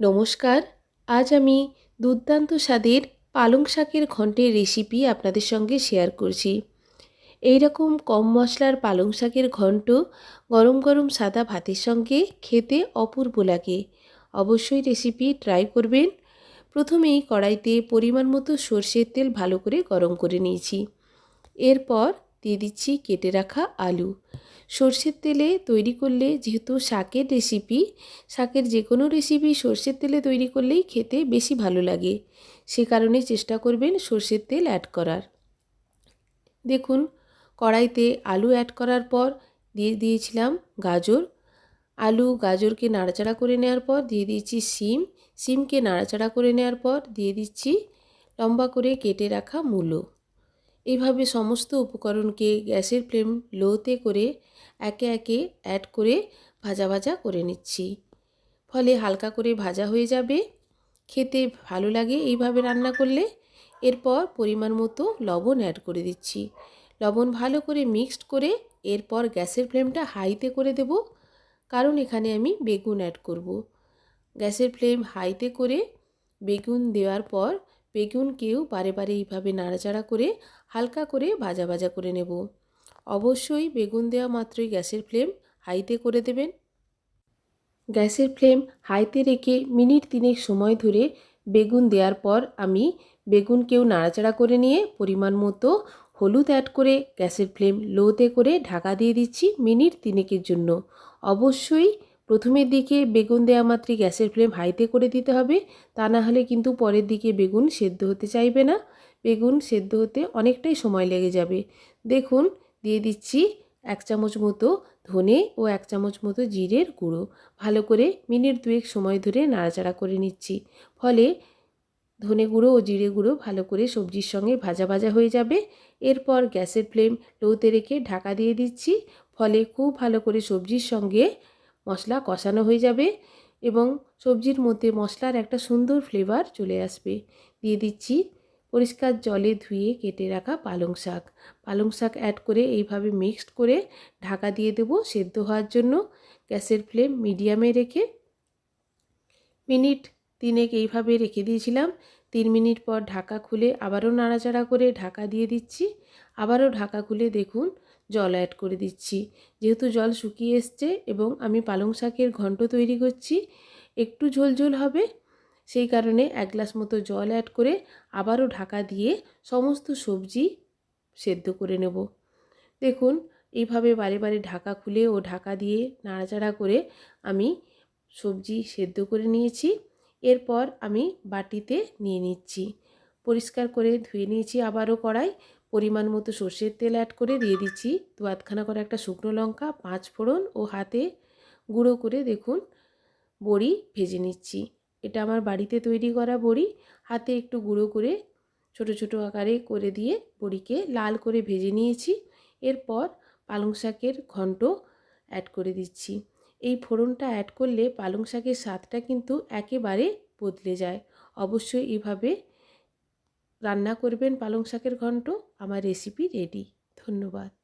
নমস্কার। আজ আমি দুর্দান্ত স্বাদের পালং শাকের ঘন্টের রেসিপি আপনাদের সঙ্গে শেয়ার করছি। এই রকম কম মশলার পালং শাকের ঘন্ট গরম গরম সাদা ভাতের সঙ্গে খেতে অপূর্ব লাগে। অবশ্যই রেসিপি ট্রাই করবেন। প্রথমেই কড়াইতে পরিমাণ মতো সর্ষের তেল ভালো করে গরম করে নিয়েছি। এরপর দিয়ে দিচ্ছি কেটে রাখা আলু। সর্ষের তেলে তৈরি করলে যেহেতু শাকের রেসিপি শাকের যে কোনো রেসিপি সর্ষের তেলে তৈরি করলেই খেতে বেশি ভালো লাগে। সে কারণে চেষ্টা করবেন সর্ষের তেল অ্যাড করার। দেখুন, কড়াইতে আলু অ্যাড করার পর দিয়ে দিয়েছিলাম গাজর। আলু গাজরকে নাড়াচাড়া করে নেওয়ার পর দিয়ে দিয়েছি সিম সিমকে নাড়াচাড়া করে নেওয়ার পর দিয়ে দিচ্ছি লম্বা করে কেটে রাখা মূলো। এইভাবে সমস্ত উপকরণকে গ্যাসের ফ্লেম লোতে করে একে একে অ্যাড করে ভাজা ভাজা করে নিচ্ছি। ফলে হালকা করে ভাজা হয়ে যাবে। খেতে ভালো লাগে এইভাবে রান্না করলে। এরপর পরিমাণ মতো লবণ অ্যাড করে দিচ্ছি। লবণ ভালো করে মিক্সড করে এরপর গ্যাসের ফ্লেমটা হাইতে করে দেব। কারণ এখানে আমি বেগুন অ্যাড করব। গ্যাসের ফ্লেম হাইতে করে বেগুন দেওয়ার পর বেগুনকেও বারে বারে এইভাবে নাড়াচাড়া করে হালকা করে ভাজা ভাজা করে নেব। অবশ্যই বেগুন দেওয়া মাত্রই গ্যাসের ফ্লেম হাইতে করে দেবেন। গ্যাসের ফ্লেম হাইতে রেখে মিনিট তিনেক সময় ধরে বেগুন দেওয়ার পর আমি বেগুনকেও নাড়াচাড়া করে নিয়ে পরিমাণ মতো হলুদ অ্যাড করে গ্যাসের ফ্লেম লোতে করে ঢাকা দিয়ে দিচ্ছি মিনিট তিনেকের জন্য। অবশ্যই প্রথমের দিকে বেগুন দেওয়া মাত্রই গ্যাসের ফ্লেম হাইতে করে দিতে হবে, তা না হলে কিন্তু পরের দিকে বেগুন সেদ্ধ হতে চাইবে না। বেগুন সেদ্ধ হতে অনেকটাই সময় লেগে যাবে। দেখুন, দিয়ে দিচ্ছি এক চামচ মতো ধনে ও এক চামচ মতো জিরের গুঁড়ো। ভালো করে মিনিট দুয়েক সময় ধরে নাড়াচাড়া করে নিচ্ছি। ফলে ধনে গুঁড়ো ও জিরে গুঁড়ো ভালো করে সবজির সঙ্গে ভাজা ভাজা হয়ে যাবে। এরপর গ্যাসের ফ্লেম লোতে রেখে ঢাকা দিয়ে দিচ্ছি। ফলে খুব ভালো করে সবজির সঙ্গে মশলা কষানো হয়ে যাবে এবং সবজির মধ্যে মশলার একটা সুন্দর ফ্লেভার চলে আসবে। দিয়ে দিচ্ছি পরিষ্কার জলে ধুয়ে কেটে রাখা পালং শাক। পালং শাক অ্যাড করে এইভাবে মিক্সড করে ঢাকা দিয়ে দেবো সেদ্ধ হওয়ার জন্য। গ্যাসের ফ্লেম মিডিয়ামে রেখে মিনিট তিনেক এইভাবে রেখে দিয়েছিলাম। তিন মিনিট পর ঢাকা খুলে আবারও নাড়াচাড়া করে ঢাকা দিয়ে দিচ্ছি। আবারও ঢাকা খুলে দেখুন জল অ্যাড করে দিচ্ছি। যেহেতু জল শুকিয়ে এসছে এবং আমি পালং শাকের ঘন্ট তৈরি করছি, একটু ঝোল ঝোল হবে, সেই কারণে এক গ্লাস মতো জল অ্যাড করে আবারও ঢাকা দিয়ে সমস্ত সবজি সেদ্ধ করে নেব। দেখুন, এইভাবে বারে বারে ঢাকা খুলে ও ঢাকা দিয়ে নাড়াচাড়া করে আমি সবজি সেদ্ধ করে নিয়েছি। এরপর আমি বাটিতে নিয়ে নিচ্ছি। পরিষ্কার করে ধুয়ে নিয়েছি আবারও কড়াই। পরিমাণ মতো সর্ষের তেল অ্যাড করে দিয়ে দিচ্ছি। দু আধখানা করে একটা শুকনো লঙ্কা, পাঁচ ফোড়ন ও হাতে গুঁড়ো করে দেখুন বড়ি ভেজে নিচ্ছি। এটা আমার বাড়িতে তৈরি করা বড়ি। হাতে একটু গুঁড়ো করে ছোট ছোট আকারে করে দিয়ে বড়িকে লাল করে ভেজে নিয়েছি। এরপর পালং শাকের ঘন্ট অ্যাড করে দিচ্ছি। এই ফোড়নটা অ্যাড করলে পালং শাকের স্বাদটা কিন্তু একেবারে বদলে যায়। অবশ্যই এভাবে রান্না করবেন পালং শাকের ঘন্ট আমার রেসিপি রেডি ধন্যবাদ।